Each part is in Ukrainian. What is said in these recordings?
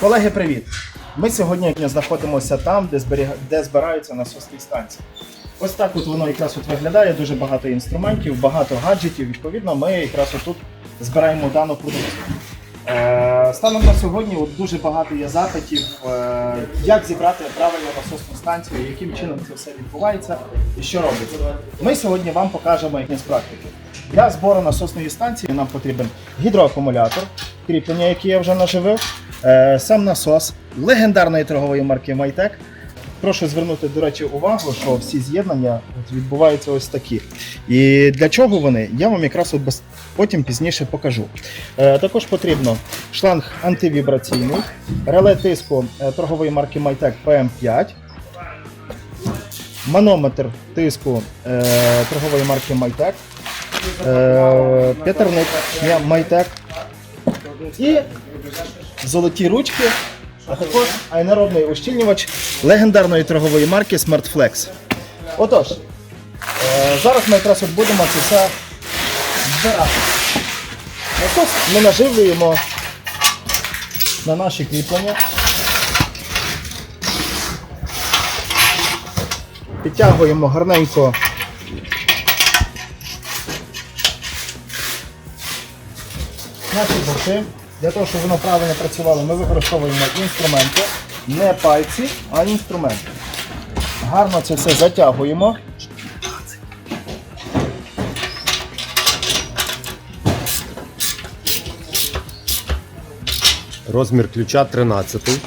Колеги, привіт! Ми сьогодні знаходимося там, де, зберіга... де збираються насосні станції. Ось так от воно якраз от виглядає, дуже багато інструментів, багато гаджетів. Відповідно, ми якраз отут збираємо дану продукцію. Е, станом на сьогодні от дуже багато є запитів, е, як зібрати правильно насосну станцію, яким чином це все відбувається і що робиться. Ми сьогодні вам покажемо з практики. Для збору насосної станції нам потрібен гідроакумулятор, кріплення, яке я вже наживив, сам насос легендарної торгової марки Майтек. Прошу звернути, до речі, увагу, що всі з'єднання відбуваються ось такі. І для чого вони? Я вам якраз от потім пізніше покажу. Е, також потрібно шланг антивібраційний, реле тиску е, торгової марки Mytek PM5, манометр тиску е, торгової марки Mytek, е, п'ятерник Mytek і золоті ручки, а також аеробний ущільнювач легендарної торгової марки SmartFlex. Отож, е, зараз ми якраз от будемо це все збирати. Насос ми наживлюємо на наші кріплення. Підтягуємо гарненько наші боки. Для того, щоб воно правильно працювало, ми використовуємо інструменти, не пальці, а інструменти. Гарно це все затягуємо. Розмір ключа 13.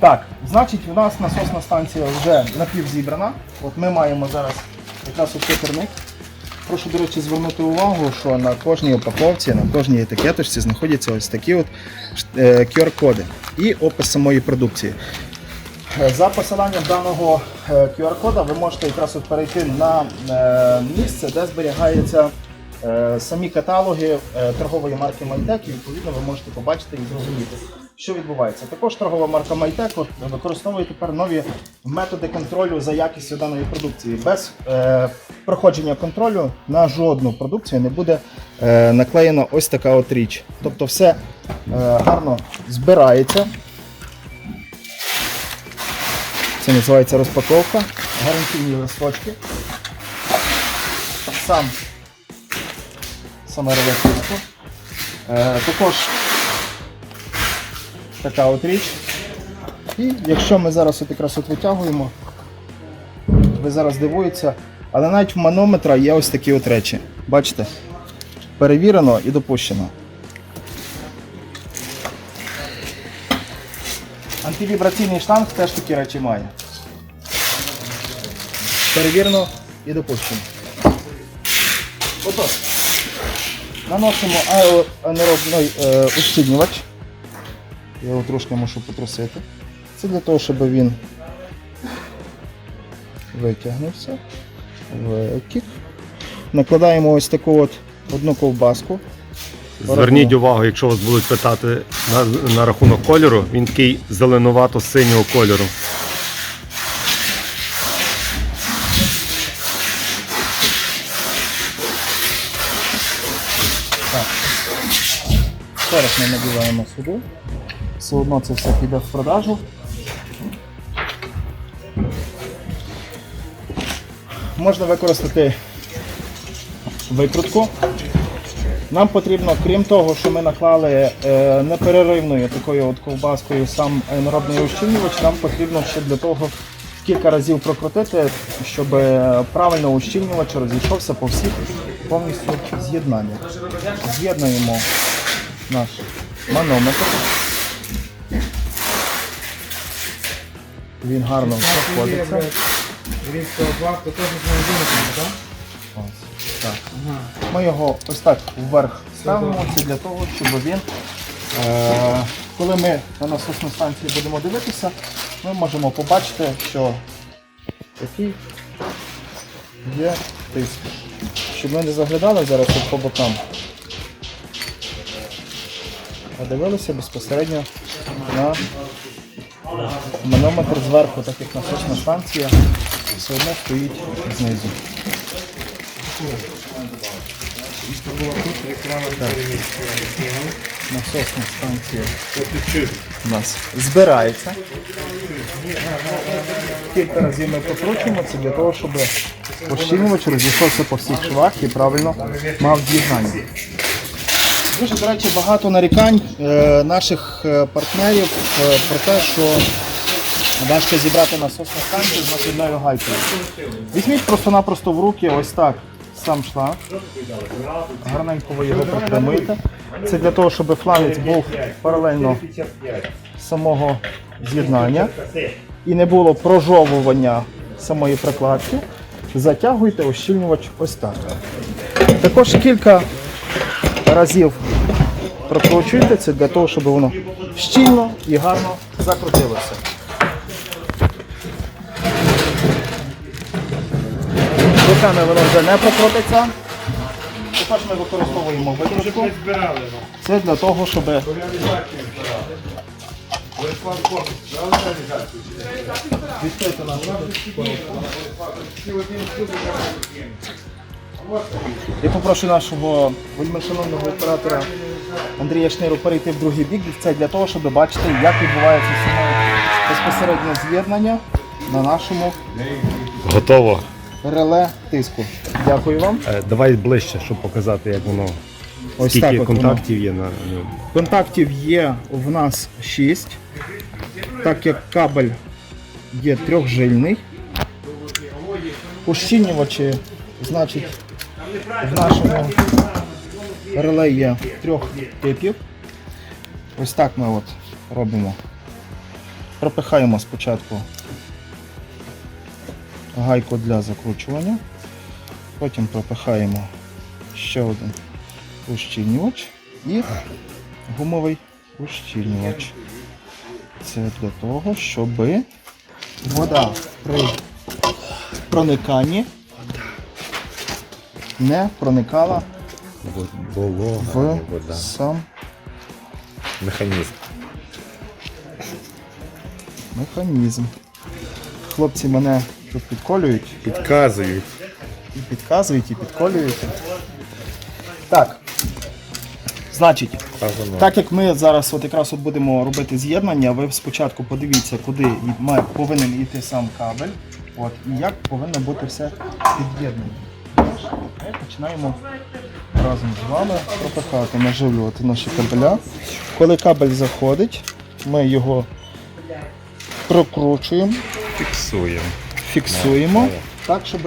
Так, значить, у нас насосна станція вже напівзібрана. От ми маємо зараз якраз от котерник. Прошу, до речі, звернути увагу, що на кожній упаковці, на кожній етикеточці знаходяться ось такі от е, QR-коди і опис самої продукції. Е, За посиланням даного е, QR-кода ви можете якраз от перейти на е, місце, де зберігаються е, самі каталоги е, торгової марки Майтек, і відповідно ви можете побачити і зрозуміти, що відбувається. Також торгова марка Майтек використовує тепер нові методи контролю за якістю даної продукції. Без е, проходження контролю на жодну продукцію не буде е, наклеєна ось така от річ. Тобто все е, гарно збирається. Це називається розпаковка. Гарантійні листочки. Сам саме релетивку. Е, також така от річ. І якщо ми зараз от якраз от витягуємо, ви зараз дивуєтеся, але навіть в манометра є ось такі от речі. Бачите? Перевірено і допущено. Антивібраційний шланг теж такі речі має. Перевірено і допущено. Отож, наносимо аеро- аеробний е, ущільнювач. Я його трошки мушу потрусити. Це для того, щоб він витягнувся. Витік. Накладаємо ось таку от одну ковбаску. Зверніть увагу, якщо вас будуть питати на, на рахунок кольору, він такий зеленувато-синього кольору. Зараз ми надіваємо сюди. Все одно це все піде в продажу. Можна використати викрутку. Нам потрібно, крім того, що ми наклали е, непереривною такою от ковбаскою сам аеробний ущільнювач, нам потрібно ще для того кілька разів прокрутити, щоб е, правильно ущільнювач розійшовся по всіх повністю з'єднаннях. З'єднуємо наш манометр. Він гарно проходиться. Різко варту теж не так? Так. Ми його ось так вверх ставимо. Це для того, щоб він, е, коли ми на насосну станцію будемо дивитися, ми можемо побачити, що який є тиск. Щоб ми не заглядали зараз по бокам. А дивилися безпосередньо на манометр зверху, так як насосна станція все одно стоїть знизу. Насосна станція у нас збирається. Кілька разів ми покручуємо це для того, щоб ощільнювач розійшовся по всіх швах і правильно мав з'єднання. Дуже, до речі, багато нарікань е, наших е, партнерів е, про те, що важко зібрати насосну станцію з накидною гайкою. Візьміть просто-напросто в руки ось так сам шланг. Гарненько ви його притримуєте. Це для того, щоб фланець був паралельно самого з'єднання і не було прожовування самої прокладки. Затягуйте ощільнювач ось так. Також кілька разів прокручуйте це для того, щоб воно щільно і гарно закрутилося. Руками воно вже не прокрутиться. Також ми використовуємо викрутку. Це для того, щоб відкрити нашу Я попрошу нашого вельмишановного оператора Андрія Шниру перейти в другий бік. Це для того, щоб бачити, як відбувається саме безпосереднє з'єднання на нашому Готово. реле тиску. Дякую вам. Е, Давай ближче, щоб показати, як воно. Ось Скільки так от воно. контактів є на ньому. Контактів є в нас 6, так як кабель є трьохжильний. Ущільнювачі, значить, в нашому реле є трьох типів. Ось так ми от робимо. Пропихаємо спочатку гайку для закручування, потім пропихаємо ще один ущільнювач і гумовий ущільнювач. Це для того, щоб вода при прониканні не проникала Волога, в вода. сам Механізм. механізм. Хлопці мене тут підколюють Підказують. і підказують, і підколюють. Так. Значить, Вказано. Так як ми зараз от якраз от будемо робити з'єднання, ви спочатку подивіться, куди і- має, повинен йти сам кабель, от, і як повинно бути все під'єднано. Ми починаємо разом з вами пропихати, наживлювати наші кабеля. Коли кабель заходить, ми його прокручуємо, Фіксуємо. фіксуємо, так, щоб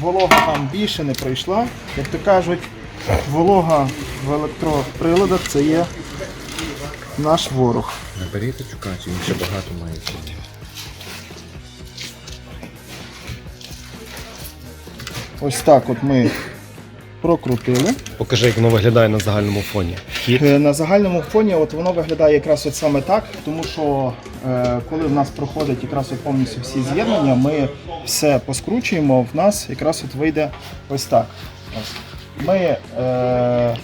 волога там більше не пройшла. Як то кажуть, волога в електроприладах це є наш ворог. Наберіть чукачі, він ще багато має. Ось так от ми прокрутили. Покажи, як воно виглядає на загальному фоні. Е, На загальному фоні от воно виглядає якраз от саме так, тому що е, коли в нас проходить якраз от повністю всі з'єднання, ми все поскручуємо, в нас якраз от вийде ось так. Ось. Ми е,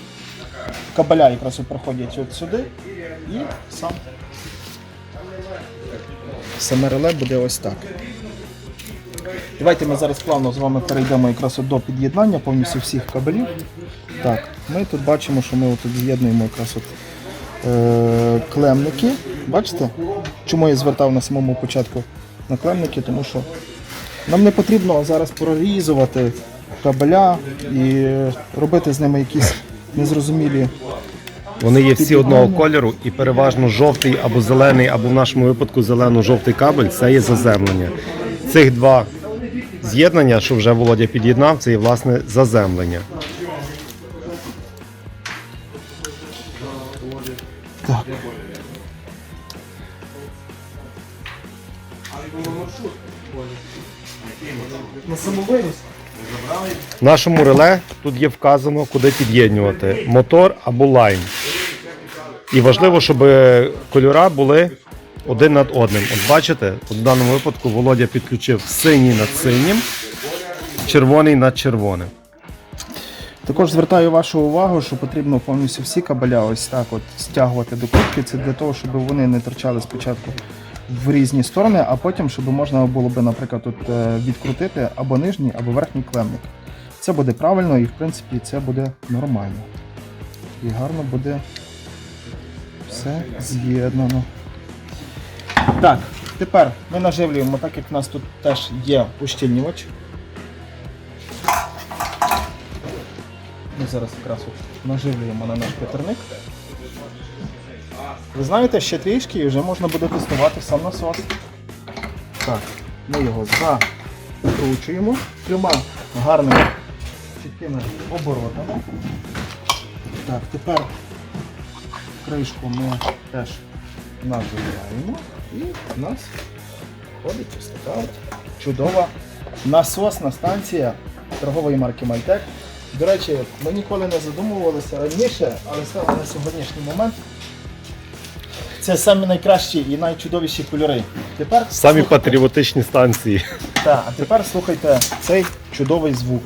кабеля якраз от проходять от сюди і сам саме реле буде ось так. Давайте ми зараз плавно з вами перейдемо якраз от до під'єднання повністю всіх кабелів. Так, ми тут бачимо, що ми тут з'єднуємо якраз от, е, клемники. Бачите? Чому я звертав на самому початку на клемники? Тому що нам не потрібно зараз прорізувати кабеля і робити з ними якісь незрозумілі. Вони є всі одного кольору і переважно жовтий або зелений, або в нашому випадку зелено-жовтий кабель це є заземлення. Цих два з'єднання, що вже Володя під'єднав, це є власне заземлення. Так. На самовивіз? В нашому реле тут є вказано, куди під'єднювати мотор або лайн. І важливо, щоб кольора були один над одним. От бачите, в даному випадку Володя підключив синій над синім, червоний над червоним. Також звертаю вашу увагу, що потрібно повністю всі кабеля ось так от стягувати до кубки. Це для того, щоб вони не торчали спочатку в різні сторони, а потім, щоб можна було би, наприклад, тут е, відкрутити або нижній, або верхній клемник. Це буде правильно і в принципі це буде нормально. І гарно буде все з'єднано. Так, тепер ми наживлюємо, так як в нас тут теж є ущільнювач. Ми зараз якраз наживлюємо на наш петерник. Ви знаєте, ще трішки і вже можна буде тестувати сам насос. Так, ми його закручуємо трьома гарними чіткими оборотами. Так, тепер кришку ми теж наживляємо і в нас входить ось така от чудова насосна станція торгової марки Майтек. До речі, ми ніколи не задумувалися раніше, але саме на сьогоднішній момент це самі найкращі і найчудовіші кольори. Тепер Самі слухайте- патріотичні станції. так, а тепер слухайте цей чудовий звук.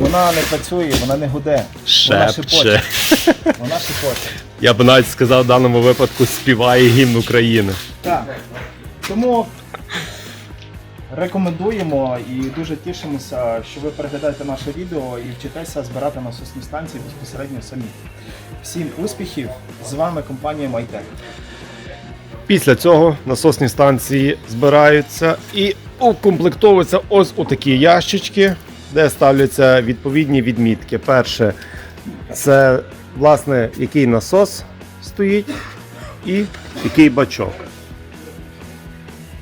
Вона не працює, вона не гуде. Вона Шепче. шепоче. Вона шепоче. Я б навіть сказав в даному випадку співає гімн України. Так. Тому рекомендуємо і дуже тішимося, що ви переглядаєте наше відео і вчитеся збирати насосні станції безпосередньо самі. Всім успіхів! З вами компанія Майтек. Після цього насосні станції збираються і укомплектовуються ось у такі ящички, де ставляться відповідні відмітки. Перше це власне який насос стоїть і який бачок.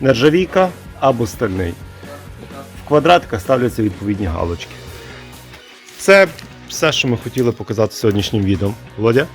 Нержавійка або стальний. В квадратиках ставляться відповідні галочки. Це все, що ми хотіли показати в сьогоднішнім відео. Володя?